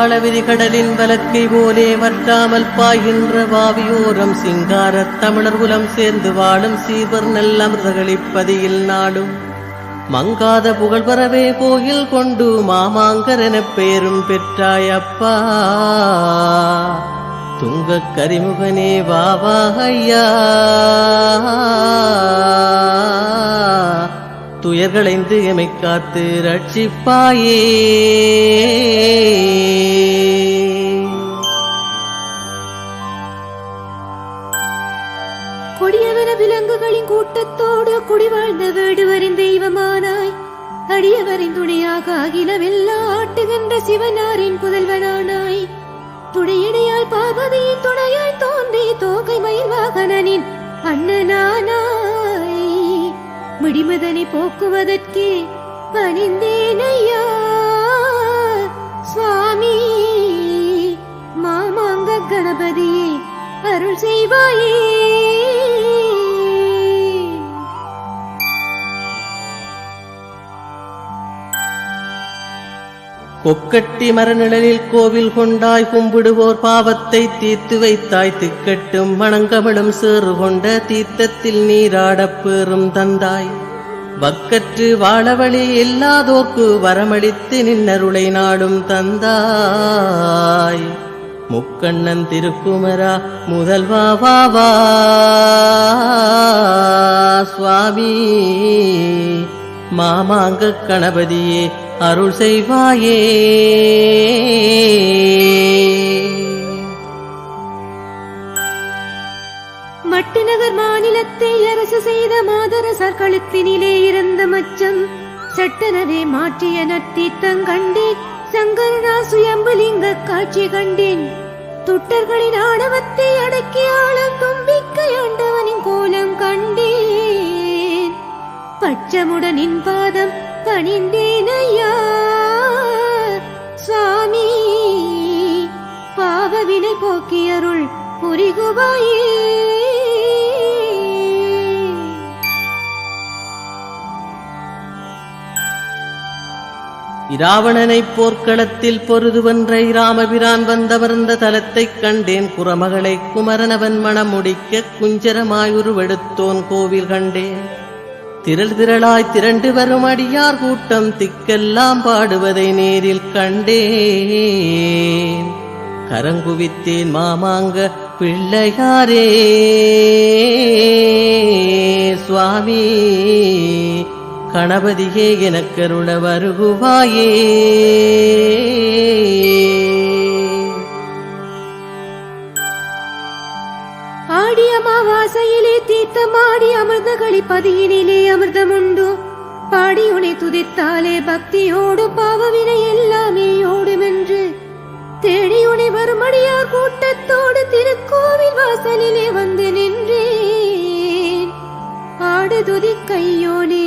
காலவிதி கடலின் வலக்கை போலே வற்றாமல் பாய்கின்ற வாவியோரம் சிங்காரத் தமிழர் குலம் சேர்ந்து வாழும் சீவர் நல்ல அமிர்தகளிப்பதியில் நாடும். மங்காத புகழ் வரவே கோயில் கொண்டு மாமாங்கர் எனப் பெயரும் பெற்றாய் அப்பா. துங்கக் கரிமுகனே வாவா ஐயா. துயர்களைந்து எமை காத்து ரட்சிப்பாயே. கூட்டத்தோடு குடிவாழ்ந்த வேடுவரின் தெய்வமானாய். அடியவரின் துணையாக அகிலமெல்லாம் ஆட்டுகின்ற சிவனாரின் புதல்வனானாய். துணையடையால் பார்வதியின் துணையாய் தோன்றி தோகை மயில் வாகனனின் அண்ணனானாய். முடிமதனை போக்குவதற்கே பணிந்தேனையா. சுவாமி மாமாங்க கணபதியே அருள் செய்வாயே. கொக்கட்டி மரநிழலில் கோவில் கொண்டாய் கும்பிடுவோர் பாவத்தை தீர்த்து வைத்தாய் திக்கட்டும் மணங்கமழும் சேறு கொண்ட தீர்த்தத்தில் நீராடப் பேறும் தந்தாய். வக்கற்று வாழவழி இல்லாதோர்க்கு வரமளித்து நின்னருளை நாடும் தந்தாய். முக்கண்ணன் திருக்குமரா முதல்வா வா வா சுவாமி. மாமாங்க கணபதியே அருள் செய்வாயே. மட்டுநகர் மாநிலத்தை அரசு செய்த மாதரசர் கழுத்தினிலே இருந்த மச்சம். சட்டனவே மாற்றிய நத்தீர்த்தம் கண்டேன். சங்கரனா சுயம்புலிங்க காட்சி கண்டேன். துட்டர்களின் ஆணவத்தை அடக்கி ஆளும் தும்பிக்கை ஆண்டவனின் கோலம் கண்டேன். பச்சமுடனின் பாதம் பணிந்தேன் ஐயா சுவாமி பாவவினை போக்கியருள் புரிகுவாயே? இராவணனைப் போர்க்களத்தில் பொருதுவன்றை இராமபிரான் வந்தவர்ந்த தலத்தைக் கண்டேன். குரமகளை குமரனவன் மணம் முடிக்க குஞ்சரமாயுருவெடுத்தோன் கோவில் கண்டேன். திரள் திரளாய் திரண்டு வரும் அடியார் கூட்டம் திக்கெல்லாம் பாடுவதை நேரில் கண்டேன். கரங்குவித்தேன் மாமாங்க பிள்ளையாரே. சுவாமி கணபதியே எனக்கருள வருகுவாயே. ஆடி அமாவாசையிலே தீர்த்தமாடி அமிர்த களிப்பதியினிலே அமிர்தமுண்டு. பாடி உனை துதித்தாலே பக்தியோடு பாவவினை எல்லாமே ஓடுமென்று. தேடி உனை வருமடியார் கூட்டத்தோடு திருக்கோவில் வாசலிலே வந்து நின்றேன். ஆடு துதி கையோனே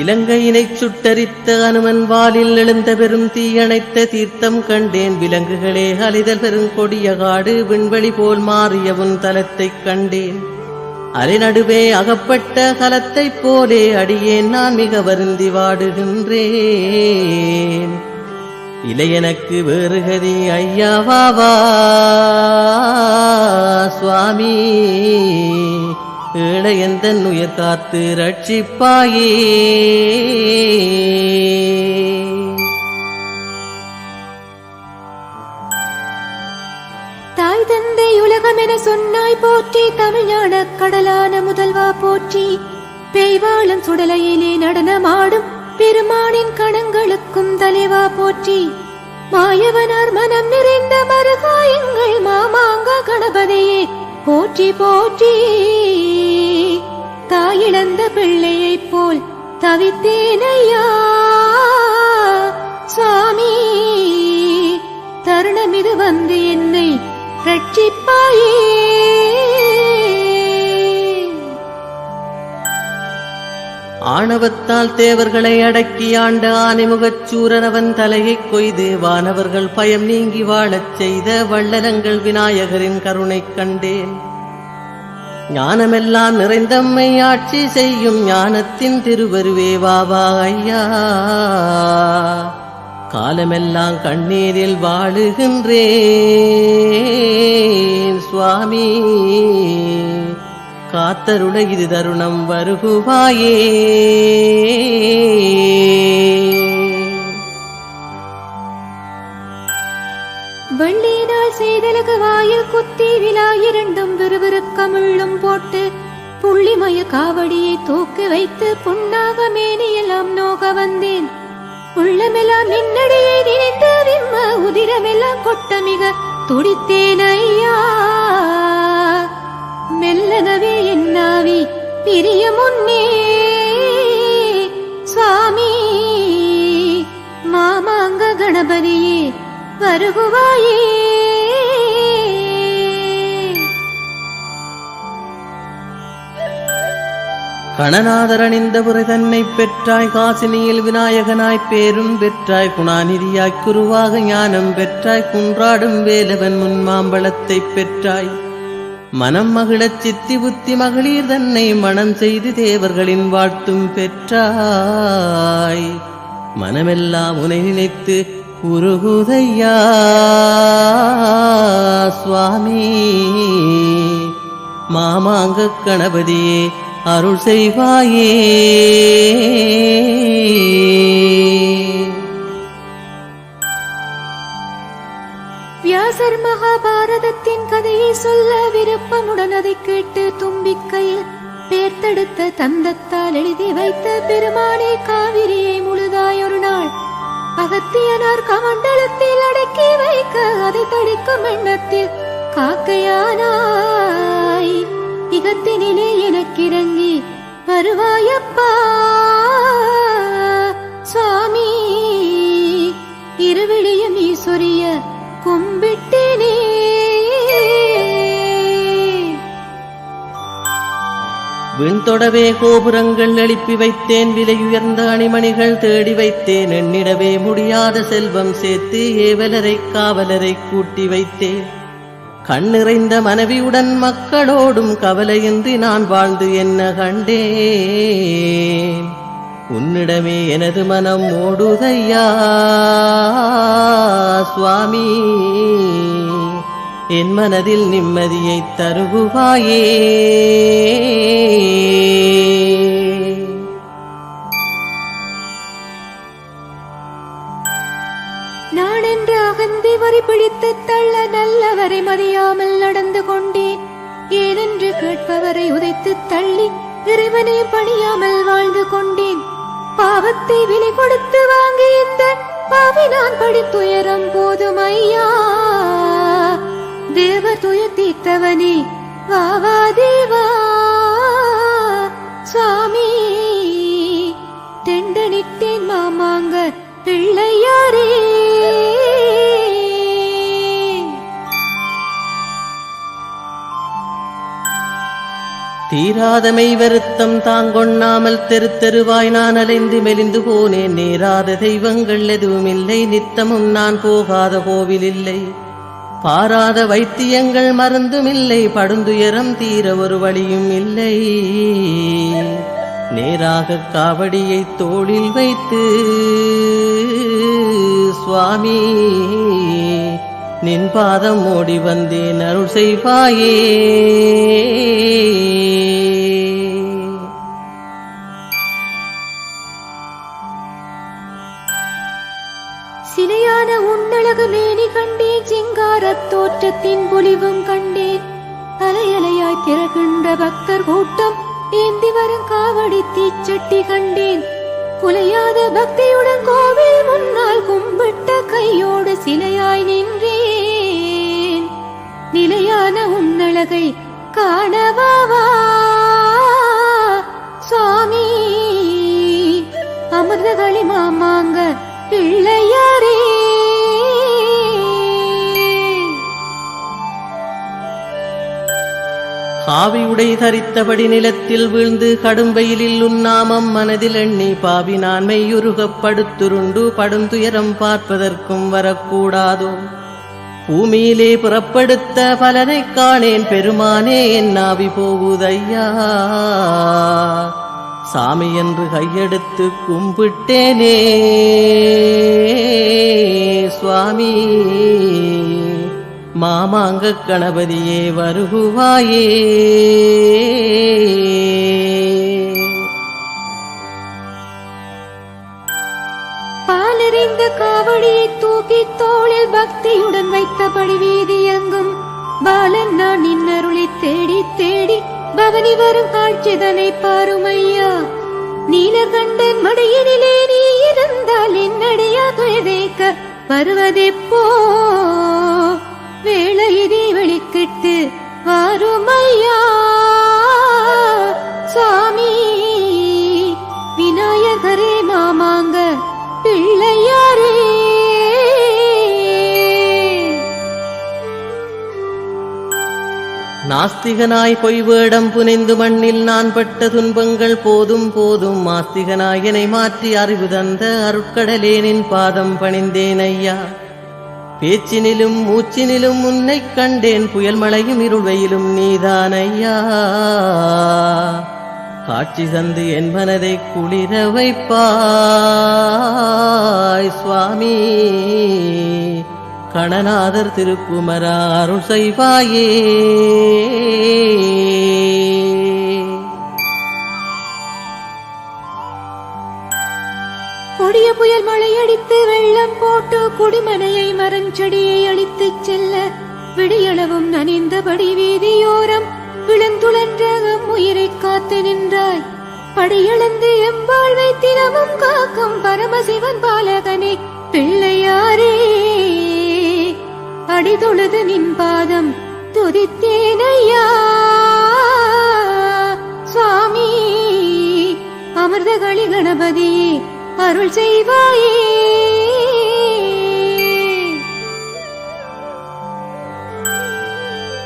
இலங்கையினைச் சுட்டரித்த அனுமன் வாலில் எழுந்த பெரும் தீயணைத்த தீர்த்தம் கண்டேன். விலங்குகளே அலிதல் பெருங்கொடிய காடு விண்வெளி போல் மாறிய உன் தலத்தைக் கண்டேன். அலைநடுவே அகப்பட்ட கலத்தைப் போலே அடியேன் நான் மிக வருந்தி வாடுகின்றேன். இளையனக்கு வேறு கதி ஐயாவாவா சுவாமி. இளையந்தன் உயிர் காத்து ரட்சிப்பாயே? தாய் தந்தை உலகம் என சொன்னாய் போற்றி தமிழ்நாட கடலான முதல்வா போற்றி. பெய்வாளம் சுடலையிலே நடனமாடும் பெருமானின் கணங்களுக்கும் தலைவா போற்றி. மாயவனார் மனம் நிறைந்த மருகாயங்கள் மாமாங்க கணபதியே. போற்றி போற்றி. தாயிழந்த பிள்ளையைப் போல் தவித்தேனையா? சுவாமி தருணமிது வந்து என்னை ரட்சிப்பாயே. ஆணவத்தால் தேவர்களை அடக்கி ஆண்ட ஆனைமுகச் சூரனவன் தலையைக் கொய்து வானவர்கள் பயம் நீங்கி வாழச் செய்த வள்ளலங்கள் விநாயகரின் கருணைக் கண்டேன். ஞானமெல்லாம் நிறைந்தம்மை ஆட்சி செய்யும் ஞானத்தின் திருவருவே வாவா ஐயா. காலமெல்லாம் கண்ணீரில் வாழுகின்றேன் சுவாமி. காத்தருள இது தருணம் வருகுவாயே. வள்ளியினால் செய்தலகு வாயில் குத்தி விழா இரண்டும் விறுவிறுக்கமிழும் போட்டு புள்ளிமய காவடியை தூக்கி வைத்து புண்ணாக மேனியெல்லாம் நோக வந்தேன். உள்ளமெல்லாம் நின்னடியை நினைத்து விம்ம உதிரமெல்லாம் கொட்ட மிக துடித்தேன் ஐயா. மெல்லதவே என்னாவி பிரிய முன்னே. சுவாமி மாமாங்க கணபதியே வருகுவாயே. கணநாதரணிந்த அணிந்த தன்னை பெற்றாய் காசினியில் விநாயகனாய் பேரும் பெற்றாய் குணாநிதியாய் குருவாக ஞானம் பெற்றாய் குன்றாடும் வேலவன் முன் மாம்பழத்தை பெற்றாய். மனம் மகிழச் சித்தி புத்தி மகளிர் தன்னை மனம் செய்து தேவர்களின் வாழ்த்தும் பெற்றாய். மனமெல்லாம் உனை நினைத்து உருகுதையா சுவாமி. மாமாங்க கணபதியே அருள் செய்வாயே. மகாபாரதத்தின் கதையை சொல்ல விருப்பமுடன் அதை கேட்டு தும்பிக்கையில் பேர்த்தெடுத்த தந்தத்தால் எழுதி வைத்த பெருமானே காவிரியை முழுதாய் ஒரு நாள் அகத்தியனார் கமண்டலத்தில் அடக்கி வைக்க அதை தடுக்கும் எண்ணத்தில் காக்கையானாய் இகத்தினிலே எனக்கிறங்கி வருவாயப்பா விண்தொடவே கோபுரங்கள் எழுப்பி வைத்தேன் விலையுயர்ந்த அணிமணிகள் தேடி வைத்தேன் எண்ணிடவே முடியாத செல்வம் சேர்த்து ஏவலரை காவலரை கூட்டி வைத்தேன். கண்ணிறைந்த மனைவியுடன் மக்களோடும் கவலையின்றி நான் வாழ்ந்து என்ன கண்டேன்? உன்னிடமே எனது மனம் ஓடுதையா சுவாமி? என் மனதில் நிம்மதியை தருகுவாயே. நான் என்று அகந்தி வரி பிடித்து தள்ள நல்லவரை மதியாமல் நடந்து கொண்டேன். ஏனென்று கேட்பவரை உதைத்து தள்ளி இறைவனை பணியாமல் வாழ்ந்து கொண்டேன். பாவத்தை விலை கொடுத்து வாங்கி இந்த பாவி நான் படித்துயரம் போதுமை. துயர் தீர்த்தவனே வா தேவா. சுவாமி தெண்டனிட்டேன் மாமாங்க பிள்ளையாரே. தீராதமை வருத்தம் தாங்கொண்ணாமல் தெரு தெருவாய் நான் அலைந்து மெலிந்து போனேன். நேராத தெய்வங்கள் எதுவும் இல்லை. நித்தமும் நான் போகாத கோவில் இல்லை. பாராத வைத்தியங்கள் மருந்தும் இல்லை படுந்துயரம் தீர ஒரு வழியும் இல்லை. நேராக காவடியை தோளில் வைத்து சுவாமி நின் பாதம் ஓடி வந்தேன் அருள் செய்வாயே. தோற்றத்தின் பொலிவும் கண்டேன் அலையலையாய் திரகின்ற பக்தர் கூட்டம் ஏந்தி வரும் காவடி தீச்சட்டி கண்டேன். குலையாத பக்தியுடன் கோவில் முன்னால் கும்பிட்ட கையோடு சிலையாய் நின்றேன். நிலையான உன்னழகை காணவாவா சுவாமி. அமிர்தகளி மாம காவியுடை தரித்தபடி நிலத்தில் வீழ்ந்து கடும் வெயிலில் உன்னாமம் மனதில் எண்ணி பாவி நான்மை மெய்யுருகப் படுந்துயரம் பார்ப்பதற்கும் வரக்கூடாதோ. பூமியிலே புறப்படுத்த பலனைக் காணேன் பெருமானே என் நாவி போகுதையா சாமி என்று கையெடுத்து கும்பிட்டேனே சுவாமி. மாமாங்க கணபதியே வருகுவாயே. பாலறிந்த காவடியை தூக்கி தோளில் பக்தியுடன் வைத்தபடி வீதி எங்கும் பாலன் நான் நின்னருளை தேடி தேடி பவனி வரும் காட்சிதனை பாருமையா. நீலகண்டன் மடியினிலே நீ இருந்தால் என்னடையா துயதேக்க வருவதெப்போ ஆஸ்திகனாய் பொய் வேடம் புனைந்து மண்ணில் நான் பட்ட துன்பங்கள் போதும் போதும். ஆஸ்திகனாயனை மாற்றி அறிவு தந்த அருட்கடலேனின் பாதம் பணிந்தேன் ஐயா. பேச்சினிலும் மூச்சினிலும் உன்னை கண்டேன். புயல் மழையும் இருள் வெயிலும் நீதான் ஐயா. காட்சி தந்து என் மனதை குளிர வைப்பாய் சுவாமி. கணநாதர் திருக்குமரா அருள் செய்வாயே. கொடிய புயல் மழையடித்து வெள்ளம் போட்டு குடிமனையை மரஞ்செடியை அழித்துச் செல்ல விடியளவும் நனைந்தபடி வீதியோரம் விழுந்துழன்ற உயிரை காத்து நின்றாய். படியளந்து எம்பாழ்வை தினமும் காக்கும் பரமசிவன் பாலகனே பிள்ளையாரே. அடிதொழுது நின் பாதம் துதித்தேனையா? சுவாமி அமிர்தகளி கணபதியே அருள் செய்வாயே.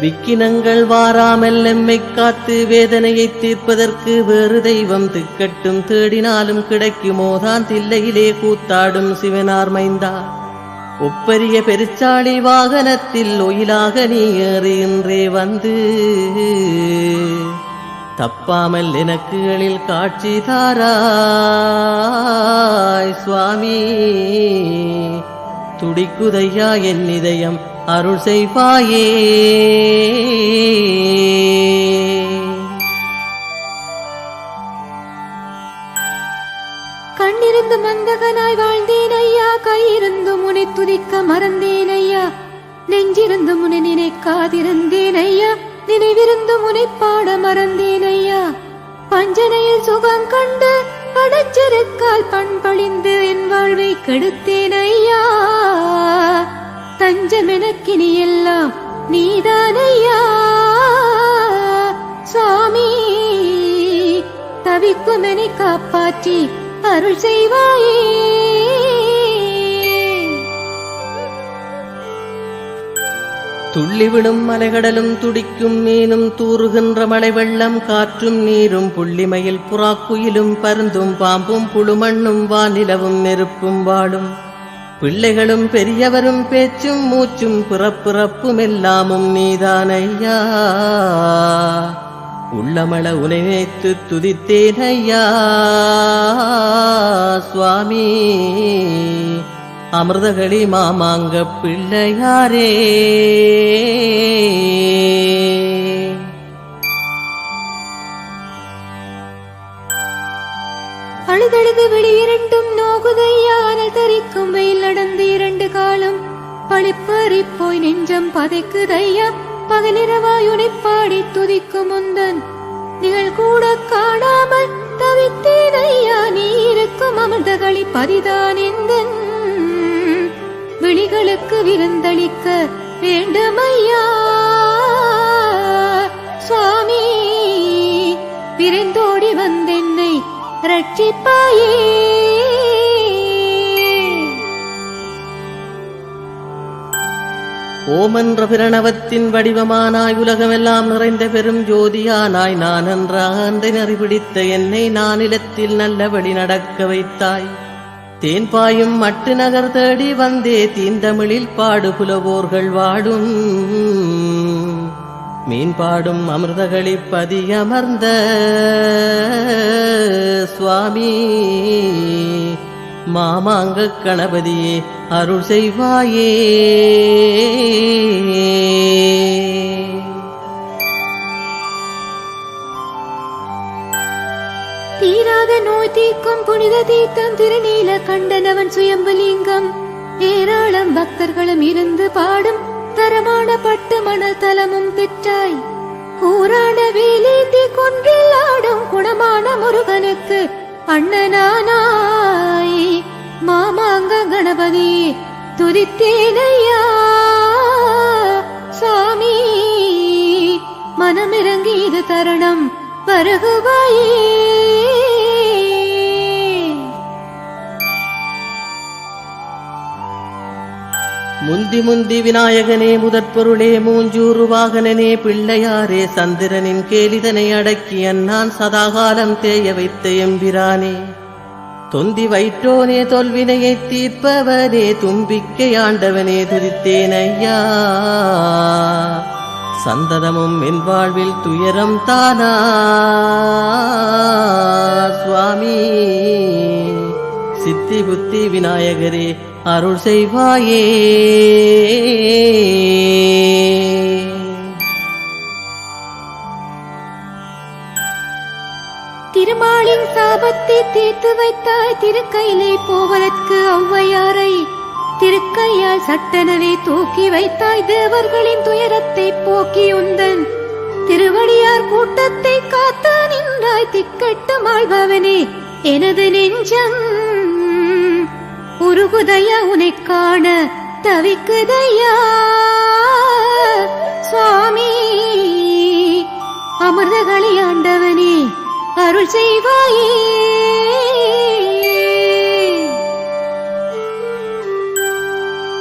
விக்கினங்கள் வாராமல் எம்மை காத்து வேதனையை தீர்ப்பதற்கு வேறு தெய்வம் திக்கட்டும் தேடினாலும் கிடைக்குமோதான் தில்லையிலே கூத்தாடும் சிவனார் மைந்தா. ஒப்பரிய பெருச்சாளி வாகனத்தில் ஒயிலாக நீ ஏறி வந்து. தப்பாமல் எனக்கு எழில் காட்சி தாராய் சுவாமி. துடிக்குதையா என் இதயம் அருள் செய்வாயே. கண்ணிருந்து மந்தகனாய் வாழ் கையிருந்து முனை துதிக்க மறந்தேன் ஐயா. நெஞ்சிருந்து முனை நினைக்காதிருந்தேன் ஐயா. நினைவிருந்து முனை பாட மறந்தேன் ஐயா. பஞ்சனையில் சுகம் கண்டு படச்சிருக்கால் பண்பழிந்து என் வாழ்வை கெடுத்தேன் ஐயா. தஞ்சமெனக்கினி எல்லாம் நீதான் ஐயா. சாமி தவிக்கும் காப்பாற்றி அருள் செய்வாயே. துள்ளி விழும் மலைகடலும் துடிக்கும் மீனும் தூறுகின்ற மழை வெள்ளம் காற்றும் நீரும் புள்ளிமையில் புறாக்குயிலும் பருந்தும் பாம்பும் புழுமண்ணும் வானிலவும் நெருப்பும் வாழும். பிள்ளைகளும் பெரியவரும் பேச்சும் மூச்சும் பிறப்பிறப்பும் எல்லாமும் நீதான் ஐயா உள்ளமள உனைத்து துதித்தேன் ஐயா சுவாமி. அமிர்தகளி மாமாங்க பிள்ளையாரே. அழுதழுது வெளியிரண்டும் நோகுதையா அனல் தரிக்கும் வெயில் நடந்து இரண்டு காலம். பழிப்பறி போய் நெஞ்சம் பதைக்குதையா பகலிரவாயுனை பாடி துதிக்கும் முந்தன். நிகழ் கூட காணாமல் தவித்தேன் நீ இருக்கும் அமிர்தகளி பதிதான் எந்தன். விழிகளுக்கு விருந்தளிக்க வேண்டுமையா? சுவாமி விரைந்தோடி வந்தென்னை ரட்சிப்பாயே ஓமன்ற பிரணவத்தின் வடிவமானாய் உலகமெல்லாம் நிறைந்த பெரும் ஜோதியானாய் நான் என்ற அகந்தை நறிபிடித்த என்னை நானிலத்தில் நல்லபடி நடக்க வைத்தாய். தேன்பாயும் மட்டு நகர் தேடி வந்தே தீந்தமிழில் பாடு புலவோர்கள் வாடும். மீன் பாடும் அமிர்தகளி பதியமர்ந்த சுவாமி மாமாங்க கணபதியே அருள் செய்வாயே. நோய் தீர்க்கும் புனித தீர்த்தம் திருநீல கண்டனவன் சுயம்புலிங்கம். ஏராளம் பக்தர்களும் இருந்து பாடும் தரமான பட்டு மணல் தலமும் பெற்றாய். ஊரான வேலேந்தி கொன்றில் ஆடும் குணமான முருகனுக்கு அண்ணனானாய். மாமாங்க கணபதி துதித்தேனையா? சாமி மனமிறங்கி இது தருணம் வருகுவாயே. முந்தி முந்தி விநாயகனே முதற்பொருளே மூஞ்சூறு வாகனனே பிள்ளையாரே சந்திரனின் கேலிதனை அடக்கி அண்ணான் சதாகாலம் தேய வைத்த எம்பிரானே. தொந்தி வைற்றோனே தொல்வினையை தீர்ப்பவனே தும்பிக்கை ஆண்டவனே துதித்தேன் ஐயா. சந்ததமும் என் வாழ்வில் துயரம் தானா? சுவாமி சித்தி புத்தி விநாயகரே அருள் செய்வாயே. திருமாலின் சாபத்தை தீர்த்து வைத்தாய் திருக்கையிலே போவதற்கு ஔவையாரை. திருக்கையால் சட்டனவே தூக்கி வைத்தாய் தேவர்களின் துயரத்தை போக்கி உந்தன். திருவடியார் கூட்டத்தை காத்த நின்றாய் திக்கட்டு மாழ்பவனே எனது நெஞ்சம் உருகுதையா உனை காண தவிக்குதையா? சுவாமி அமிர்தகளி ஆண்டவனே அருள் செய்வாயே.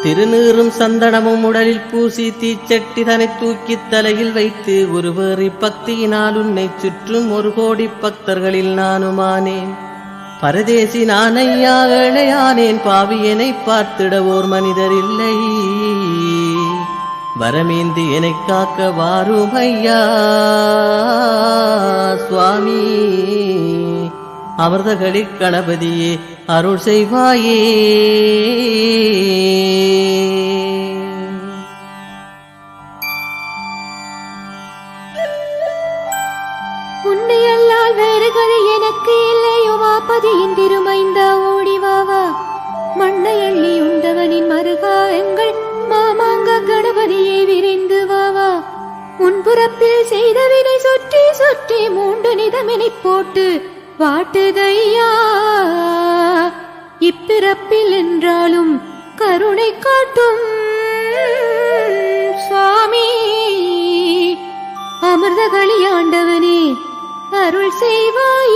திருநீறும் சந்தனமும் உடலில் பூசி தீச்சட்டி தனை தூக்கித் தலையில் வைத்து ஒருவர் பக்தியினால் உன்னை சுற்றும் ஒரு கோடி பக்தர்களில் நானுமானேன். பரதேசி நானையா ஏழையானேன் பாவியனை பார்த்திட ஓர் மனிதர் இல்லை. வரமேந்தி என்னைக் காக்க வாரும் ஐயா சுவாமி. அமிர்தகளிக் கணபதியே அருள் செய்வாயே. ஆதியின் திருமைந்த ஓடிவாவா? மண்ணை எள்ளி உண்டவனின் மருகாயங்கள் மாமாங்க கணபதியை விரைந்து வாவா? உன் புறப்பில் செய்தவினை சுற்றி சுற்றி மூன்று நிதமினை போட்டு வாட்டுதையா? இப்பிறப்பில் என்றாலும் கருணை காட்டும் சுவாமி. அமிர்தகளி ஆண்டவனே அருள் செய்வாய்.